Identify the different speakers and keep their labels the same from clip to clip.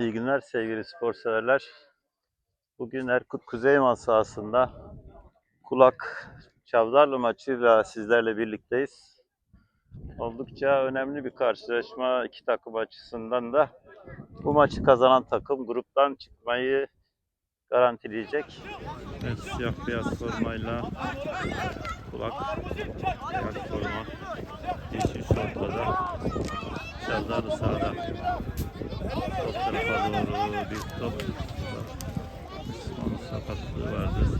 Speaker 1: İyi günler sevgili spor severler. Bugün Erkut Kuzeyman sahasında Kulak Çavdarlı maçıyla sizlerle birlikteyiz. Oldukça önemli bir karşılaşma iki takım açısından da. Bu maçı kazanan takım gruptan çıkmayı garantileyecek. Evet, siyah beyaz formayla Kulak beyaz forma yeşil şortla Çavdarlı sahada. Top tarafa doğru bir top. Onun sakatlığı vardı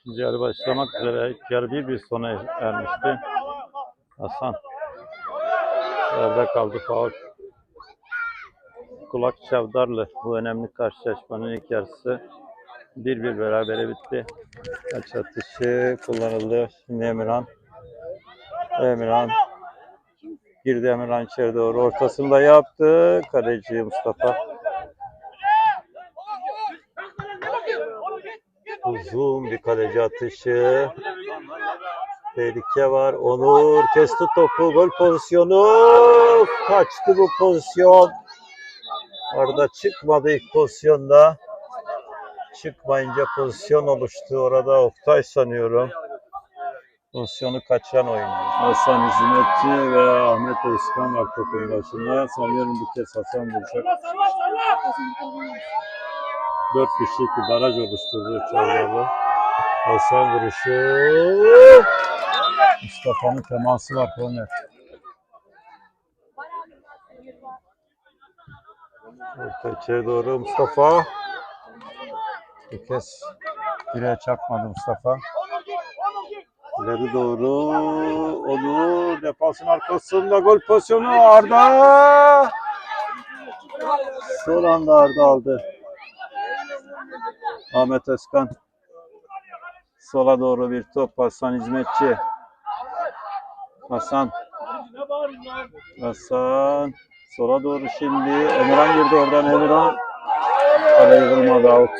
Speaker 1: İkinci yarı başlamak üzere. İlk yarı bir bir sona ermişti. Hasan. Yerde kaldı faul. Kulak Çavdarlı. Bu önemli karşılaşmanın ilk yarısı. Bir bir berabere bitti. Maç atışı kullanıldı. Şimdi Emirhan. Emirhan. Girdi Emirhan içeri doğru. Ortasını da yaptı. Kaleci Mustafa. Uzun bir kaleci atışı. Tehlike var. Onur kesti topu. Gol pozisyonu. Kaçtı bu pozisyon. Arda çıkmadı ilk pozisyonda. Çıkmayınca pozisyon oluştu. Orada Oktay sanıyorum. Pozisyonu kaçan oyuncu. Hasan Hizmetçi ve Ahmet Özkan Aktak'ın başında. Sanıyorum bu kez Hasan bulacak. 4 kişilik bir baraj oluşturdu Çağlayalı. Hasan vuruşu. Mustafa'nın teması var korner. Orta doğru Mustafa. Bir kez direğe çarpmadı Mustafa. İleri doğru onu defansın arkasında gol pozisyonu Arda. Son anda Arda aldı. Ahmet Özkan. Sola doğru bir top Hasan Hizmetçi. Hasan. Hasan. Sola doğru şimdi. Emirhan girdi oradan Emirhan. Kaleyi vurmadı out.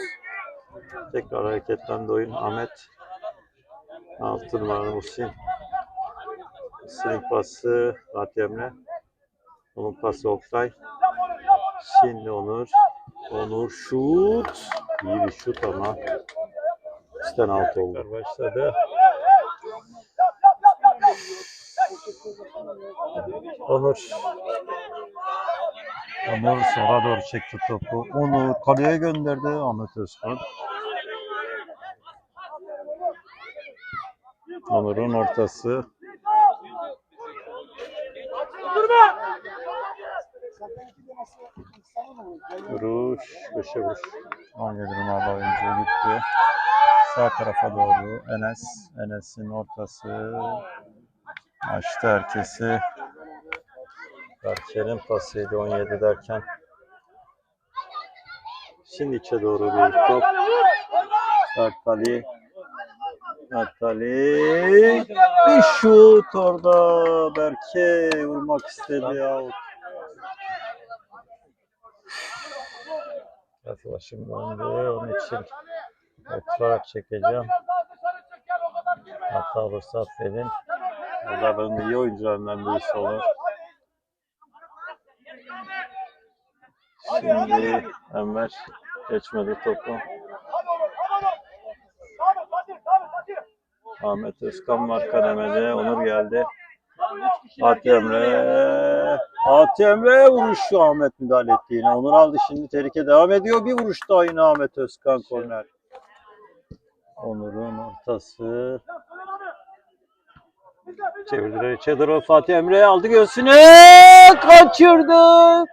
Speaker 1: Tekrar hareketlendi oyun. Ahmet. Altı numaralı Muhsin. Muhsin'in pası Fatih Emre. Onun pası Oktay. Şimdi Onur. Onur şut. İyi bir şut ama. İşten alt oldu. Başladı. Onur. Onur sola doğru çekti topu. Onur kaleye gönderdi Ahmet Özkan. Onur'un ortası. Vuruş, köşe vuruş. 17 numaralı oyuncu gitti. Sağ tarafa doğru Enes. Enes'in ortası. Açtı herkesi. Berker'in pasıydı 17 derken. Şimdi içe doğru bir top. Kartali. Kartali. Bir şut orada. Berke vurmak istedi out. Yaklaşım döndü. Onun için oturarak çekeceğim. Hatta olursa affedin. Burada benim iyi oyuncularından birisi olur. Şimdi Enver geçmedi topu. Ahmet Özkan var kademede. Onur geldi. Fatih Emre. Fatih Emre vuruşu Ahmet müdahale etti yine. Onur aldı şimdi tehlike devam ediyor. Bir vuruş daha yine Ahmet Özkan korner. Onur'un ortası. Çevirdiler içe doğru Fatih Emre aldı göğsüne. Kaçırdı.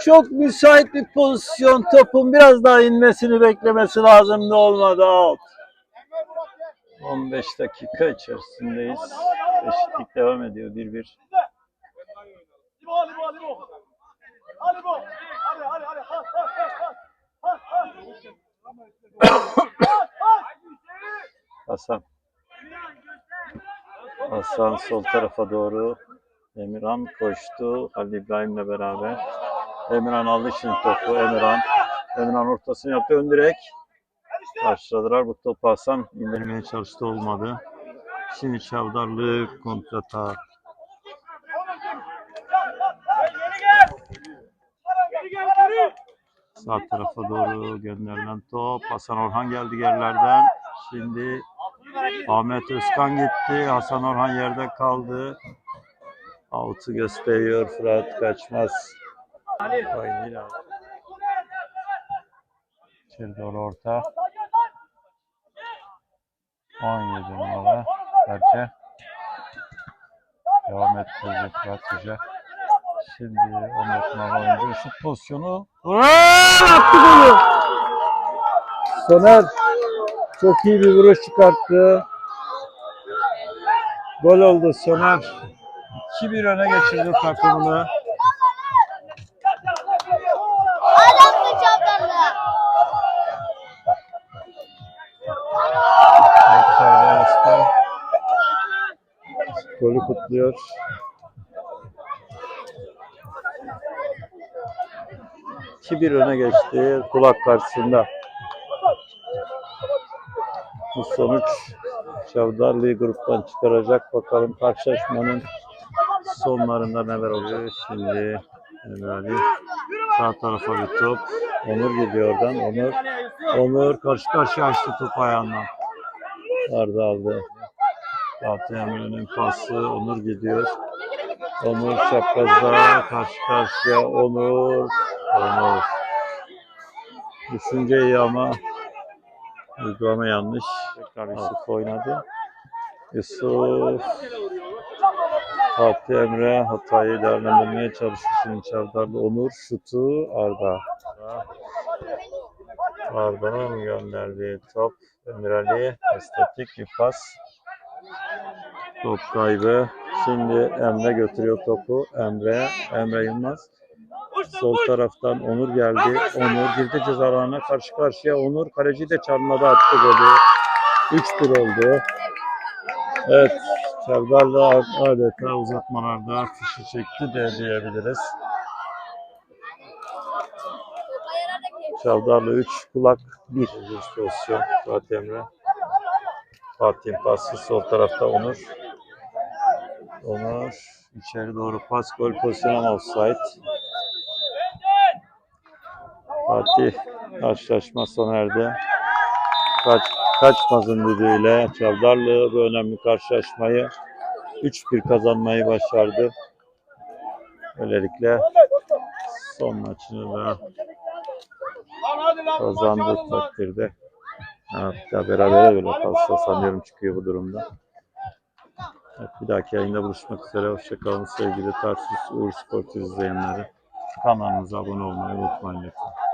Speaker 1: Çok müsait bir pozisyon. Topun biraz daha inmesini beklemesi lazımdı. Olmadı out. 15 dakika içerisindeyiz. Eşitlik devam ediyor 1-1. Hasan. Hasan sol tarafa doğru. Emirhan koştu. Halil İbrahim'le beraber. Emirhan aldı şimdi topu. Emirhan. Emirhan ortasını yaptı. Ön direk. Karşıladılar. Bu topu Hasan indirmeye çalıştı. Olmadı. Şimdi Çavdarlı kontrata. Sağ tarafa doğru gönderilen top. Hasan Orhan geldi yerlerden. Şimdi Ahmet Özkan gitti. Hasan Orhan yerde kaldı. Altı gösteriyor Fırat Kaçmaz. Doğru orta. 17 numara Berke. Devam ettirecek Fırat Hoca. Şimdi 14 numara oyuncu şut pozisyonu. Attı golü. Soner çok iyi bir vuruş çıkarttı. Gol oldu Soner. 2-1 öne geçirdi takımını. Golü kutluyor. İki bir öne geçti kulak karşısında. Bu sonuç Çavdarlı'yı gruptan çıkaracak. Bakalım karşılaşmanın sonlarında neler oluyor. Şimdi Emre Sağ tarafa bir top. Onur gidiyor oradan. Onur. Onur karşı karşıya açtı topu ayağından. Arda aldı. Emre'nin pası. Onur gidiyor. Onur çaprazda karşı karşıya. Onur. Onur. Düşünce iyi ama uygulama yanlış. Tekrar Yusuf oynadı. Yusuf Fatih Emre hatayı değerlendirmeye çalışıyor. Şimdi Çavdar'da Onur şutu Arda. Arda'nın gönderdiği top Ali estetik bir pas. Top kaybı. Şimdi Emre götürüyor topu. Emre, Emre Yılmaz. Sol taraftan Onur geldi. Onur girdi ceza alanına karşı karşıya. Onur kaleci de çarmada attı golü. 3-1 oldu. Evet. Çavdar'la adeta uzatmalarda fişi çekti de diyebiliriz. Çavdar'la 3 kulak 1 bir pozisyon Fatih Emre. Fatih'in pası sol tarafta Onur. Onur içeri doğru pas gol pozisyonu offside. Fatih karşılaşma sona erdi. Kaç, kaçmazın düdüğüyle Çavdarlı bu önemli karşılaşmayı 3-1 kazanmayı başardı. Böylelikle son maçını da kazandığı takdirde hatta berabere bile kalsa sanıyorum çıkıyor bu durumda. Evet, bir dahaki yayında buluşmak üzere. Hoşçakalın sevgili Tarsus Uğur Spor izleyenleri. Kanalımıza abone olmayı unutmayın lütfen.